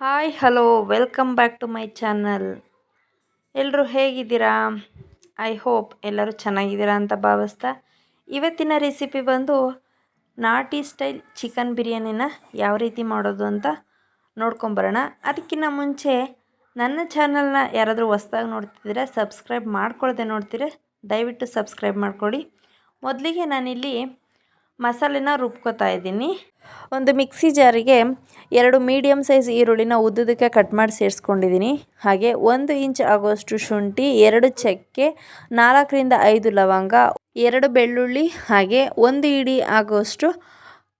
Hi, hello, welcome back to my channel. ಎಲ್ಲರೂ ಹೇಗಿದ್ದೀರಾ? I hope ಎಲ್ಲರೂ ಚೆನ್ನಾಗಿದ್ದೀರಾ ಅಂತ ಭಾವಿಸ್ತಾ ಇವತ್ತಿನ ರೆಸಿಪಿ ಬಂದು ನಾಟಿ ಸ್ಟೈಲ್ ಚಿಕನ್ ಬಿರಿಯಾನಿನ ಯಾವ ರೀತಿ ಮಾಡೋದು ಅಂತ ನೋಡ್ಕೊಂಬರೋಣ. ಅದಕ್ಕಿಂತ ಮುಂಚೆ ನನ್ನ ಚಾನಲ್ನ ಯಾರಾದರೂ ಹೊಸ್ದಾಗಿ ನೋಡ್ತಿದ್ದೀರಾ, ಸಬ್ಸ್ಕ್ರೈಬ್ ಮಾಡ್ಕೊಳ್ಳದೆ ನೋಡ್ತೀರಾ, ದಯವಿಟ್ಟು ಸಬ್ಸ್ಕ್ರೈಬ್ ಮಾಡ್ಕೊಳ್ಳಿ ಮೊದಲಿಗೆ ನಾನಿಲ್ಲಿ ಮಸಾಲೆನ ರುಬ್ಕೋತಾ ಇದ್ದೀನಿ. ಒಂದು ಮಿಕ್ಸಿ ಜಾರಿಗೆ ಎರಡು ಮೀಡಿಯಮ್ ಸೈಜ್ ಈರುಳ್ಳಿನ ಉದ್ದುದಕ್ಕೆ ಕಟ್ ಮಾಡಿ ಸೇರಿಸ್ಕೊಂಡಿದ್ದೀನಿ. ಹಾಗೆ ಒಂದು ಇಂಚ್ ಆಗೋಷ್ಟು ಶುಂಠಿ, ಎರಡು ಚಕ್ಕೆ, ನಾಲ್ಕರಿಂದ ಐದು ಲವಂಗ, ಎರಡು ಬೆಳ್ಳುಳ್ಳಿ, ಹಾಗೆ ಒಂದು ಇಡಿ ಆಗೋಷ್ಟು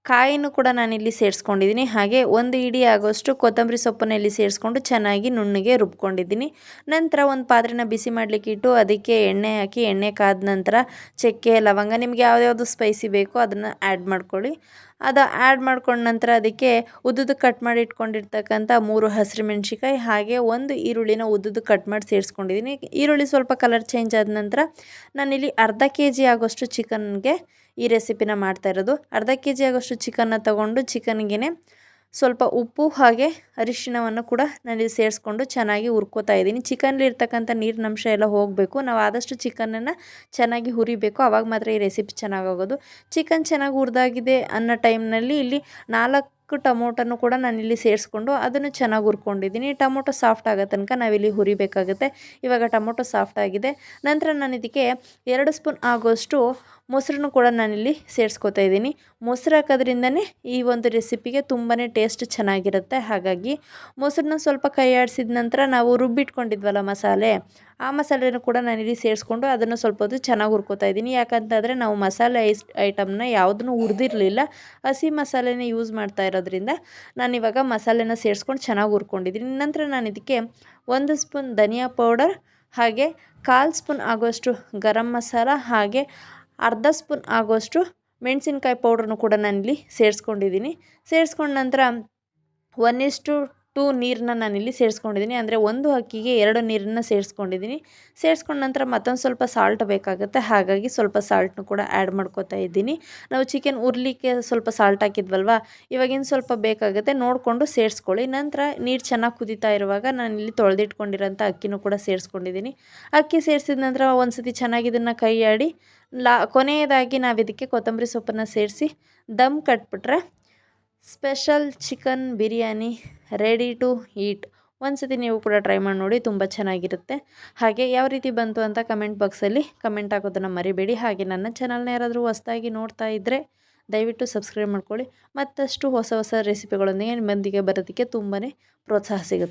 ಕಾಯಿನೂ ಕೂಡ ನಾನಿಲ್ಲಿ ಸೇರಿಸ್ಕೊಂಡಿದ್ದೀನಿ. ಹಾಗೆ ಒಂದು ಇಡಿ ಆಗೋಷ್ಟು ಕೊತ್ತಂಬರಿ ಸೊಪ್ಪನ್ನ ಇಲ್ಲಿ ಸೇರಿಸ್ಕೊಂಡು ಚೆನ್ನಾಗಿ ನುಣ್ಣಗೆ ರುಬ್ಕೊಂಡಿದ್ದೀನಿ. ನಂತರ ಒಂದು ಪಾತ್ರೆನ ಬಿಸಿ ಮಾಡಲಿಕ್ಕೆ ಇಟ್ಟು ಅದಕ್ಕೆ ಎಣ್ಣೆ ಹಾಕಿ, ಎಣ್ಣೆ ಕಾದ ನಂತರ ಚಕ್ಕೆ, ಲವಂಗ, ನಿಮಗೆ ಯಾವುದ್ಯಾವುದು ಸ್ಪೈಸಿ ಬೇಕೋ ಅದನ್ನು ಆ್ಯಡ್ ಮಾಡ್ಕೊಳ್ಳಿ. ಅದು ಆ್ಯಡ್ ಮಾಡ್ಕೊಂಡ ನಂತರ ಅದಕ್ಕೆ ಉದ್ದುದು ಕಟ್ ಮಾಡಿ ಇಟ್ಕೊಂಡಿರ್ತಕ್ಕಂಥ ಮೂರು ಹಸಿರು ಮೆಣಸಿಕಾಯಿ ಹಾಗೆ ಒಂದು ಈರುಳ್ಳಿನ ಉದ್ದುದ್ದು ಕಟ್ ಮಾಡಿ ಸೇರಿಸ್ಕೊಂಡಿದ್ದೀನಿ ಈರುಳ್ಳಿ ಸ್ವಲ್ಪ ಕಲರ್ ಚೇಂಜ್ ಆದ ನಂತರ ನಾನಿಲ್ಲಿ ಅರ್ಧ ಕೆ ಜಿ ಆಗೋಷ್ಟು ಚಿಕನ್ಗೆ ಈ ರೆಸಿಪಿನ ಮಾಡ್ತಾ ಇರೋದು. ಅರ್ಧ ಕೆ ಜಿ ಆಗೋಷ್ಟು ಚಿಕನ್ನ ತಗೊಂಡು ಚಿಕನ್ಗೆ ಸ್ವಲ್ಪ ಉಪ್ಪು ಹಾಗೆ ಅರಿಶಿಣವನ್ನು ಕೂಡ ನಾನಿಲ್ಲಿ ಸೇರಿಸ್ಕೊಂಡು ಚೆನ್ನಾಗಿ ಹುರ್ಕೋತಾ ಇದ್ದೀನಿ. ಚಿಕನ್ಲಿ ಇರ್ತಕ್ಕಂಥ ನೀರಿನಂಶ ಎಲ್ಲ ಹೋಗಬೇಕು. ನಾವು ಆದಷ್ಟು ಚಿಕನನ್ನು ಚೆನ್ನಾಗಿ ಹುರಿಬೇಕು. ಆವಾಗ ಮಾತ್ರ ಈ ರೆಸಿಪಿ ಚೆನ್ನಾಗಾಗೋದು ಚಿಕನ್ ಚೆನ್ನಾಗಿ ಹುರಿದಾಗಿದೆ ಅನ್ನೋ ಟೈಮ್ನಲ್ಲಿ ಇಲ್ಲಿ ನಾಲ್ಕು ಟೊಮೊಟೊನು ಕೂಡ ನಾನಿಲ್ಲಿ ಸೇರಿಸ್ಕೊಂಡು ಅದನ್ನು ಚೆನ್ನಾಗಿ ಹುರ್ಕೊಂಡಿದ್ದೀನಿ. ಟೊಮೊಟೊ ಸಾಫ್ಟ್ ಆಗೋ ತನಕ ನಾವಿಲ್ಲಿ ಹುರಿಬೇಕಾಗುತ್ತೆ. ಇವಾಗ ಟೊಮೊಟೊ ಸಾಫ್ಟ್ ಆಗಿದೆ. ನಂತರ ನಾನು ಇದಕ್ಕೆ ಎರಡು ಸ್ಪೂನ್ ಆಗೋಷ್ಟು ಮೊಸರನ್ನು ಕೂಡ ನಾನಿಲ್ಲಿ ಸೇರಿಸ್ಕೊತಾ ಇದ್ದೀನಿ. ಮೊಸರು ಹಾಕೋದ್ರಿಂದನೇ ಈ ಒಂದು ರೆಸಿಪಿಗೆ ತುಂಬಾ ಟೇಸ್ಟ್ ಚೆನ್ನಾಗಿರುತ್ತೆ. ಹಾಗಾಗಿ ಮೊಸರನ್ನ ಸ್ವಲ್ಪ ಕೈ ಆಡಿಸಿದ ನಂತರ ನಾವು ರುಬ್ಬಿಟ್ಕೊಂಡಿದ್ವಲ್ಲ ಮಸಾಲೆ ಆ ಮಸಾಲೆನೂ ಕೂಡ ನಾನು ಇಲ್ಲಿ ಸೇರಿಸ್ಕೊಂಡು ಅದನ್ನು ಸ್ವಲ್ಪ ಹೊತ್ತು ಚೆನ್ನಾಗಿ ಹುರ್ಕೋತಾ ಇದ್ದೀನಿ. ಯಾಕಂತಂದರೆ ನಾವು ಮಸಾಲೆ ಐಸ್ ಐಟಮ್ನ ಯಾವುದನ್ನು ಹುರಿದಿರಲಿಲ್ಲ. ಹಸಿ ಮಸಾಲೆನ ಯೂಸ್ ಮಾಡ್ತಾ ಇರೋದ್ರಿಂದ ನಾನಿವಾಗ ಮಸಾಲೆನ ಸೇರಿಸ್ಕೊಂಡು ಚೆನ್ನಾಗಿ ಹುರ್ಕೊಂಡಿದ್ದೀನಿ. ನಂತರ ನಾನು ಇದಕ್ಕೆ ಒಂದು ಸ್ಪೂನ್ ಧನಿಯಾ ಪೌಡರ್, ಹಾಗೆ ಕಾಲು ಸ್ಪೂನ್ ಆಗೋಷ್ಟು ಗರಂ ಮಸಾಲ, ಹಾಗೆ ಅರ್ಧ ಸ್ಪೂನ್ ಆಗೋಷ್ಟು ಮೆಣಸಿನ್ಕಾಯಿ ಪೌಡ್ರನ್ನು ಕೂಡ ನಾನಿಲ್ಲಿ ಸೇರಿಸ್ಕೊಂಡಿದ್ದೀನಿ. ಸೇರಿಸ್ಕೊಂಡ ನಂತರ ಒನ್ ಇಷ್ಟು ಟೂ ನೀರನ್ನ ಇಲ್ಲಿ ಸೇರಿಸ್ಕೊಂಡಿದ್ದೀನಿ ಅಂದರೆ ಒಂದು ಅಕ್ಕಿಗೆ ಎರಡು ನೀರನ್ನು ಸೇರಿಸ್ಕೊಂಡಿದ್ದೀನಿ ಸೇರಿಸ್ಕೊಂಡ ನಂತರ ಮತ್ತೊಂದು ಸ್ವಲ್ಪ ಸಾಲ್ಟ್ ಬೇಕಾಗುತ್ತೆ. ಹಾಗಾಗಿ ಸ್ವಲ್ಪ ಸಾಲ್ಟ್ನು ಕೂಡ ಆ್ಯಡ್ ಮಾಡ್ಕೋತಾ ಇದ್ದೀನಿ. ನಾವು ಚಿಕನ್ ಉರ್ಲಿಕ್ಕೆ ಸ್ವಲ್ಪ ಸಾಲ್ಟ್ ಹಾಕಿದ್ವಲ್ವ? ಇವಾಗಿನ ಸ್ವಲ್ಪ ಬೇಕಾಗುತ್ತೆ. ನೋಡಿಕೊಂಡು ಸೇರಿಸ್ಕೊಳ್ಳಿ. ನಂತರ ನೀರು ಚೆನ್ನಾಗಿ ಕುದೀತಾ ಇರುವಾಗ ನಾನು ಇಲ್ಲಿ ತೊಳೆದಿಟ್ಕೊಂಡಿರೋಂಥ ಅಕ್ಕಿನೂ ಕೂಡ ಸೇರಿಸ್ಕೊಂಡಿದ್ದೀನಿ ಅಕ್ಕಿ ಸೇರಿಸಿದ ನಂತರ ಒಂದು ಸತಿ ಚೆನ್ನಾಗಿ ಇದನ್ನು ಕೈಯಾಡಿ ಲಾ, ಕೊನೆಯದಾಗಿ ನಾವು ಇದಕ್ಕೆ ಕೊತ್ತಂಬರಿ ಸೊಪ್ಪನ್ನು ಸೇರಿಸಿ, ದಮ್ ಕಟ್ಬಿಟ್ರೆ special chicken biryani ready to eat. ಒಂದು ಸತಿ ನೀವು ಕೂಡ ಟ್ರೈ ಮಾಡಿ ನೋಡಿ, ತುಂಬ ಚೆನ್ನಾಗಿರುತ್ತೆ. ಹಾಗೆ ಯಾವ ರೀತಿ ಬಂತು ಅಂತ ಕಮೆಂಟ್ ಬಾಕ್ಸಲ್ಲಿ ಕಮೆಂಟ್ ಹಾಕೋದನ್ನು ಮರಿಬೇಡಿ. ಹಾಗೆ ನನ್ನ ಚಾನಲ್ನ ಯಾರಾದರೂ ಹೊಸದಾಗಿ ನೋಡ್ತಾ ಇದ್ದರೆ ದಯವಿಟ್ಟು ಸಬ್ಸ್ಕ್ರೈಬ್ ಮಾಡ್ಕೊಳ್ಳಿ. ಮತ್ತಷ್ಟು ಹೊಸ ಹೊಸ ರೆಸಿಪಿಗಳೊಂದಿಗೆ ನಿಮ್ಮೊಂದಿಗೆ ಬರೋದಕ್ಕೆ ತುಂಬಾ ಪ್ರೋತ್ಸಾಹ ಸಿಗುತ್ತೆ.